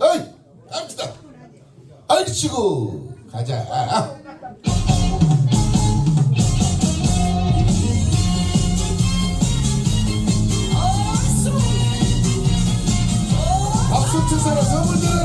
어이 알겠다. 알치고. 가자. 박수 친 사람 선물 드려라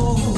Oh.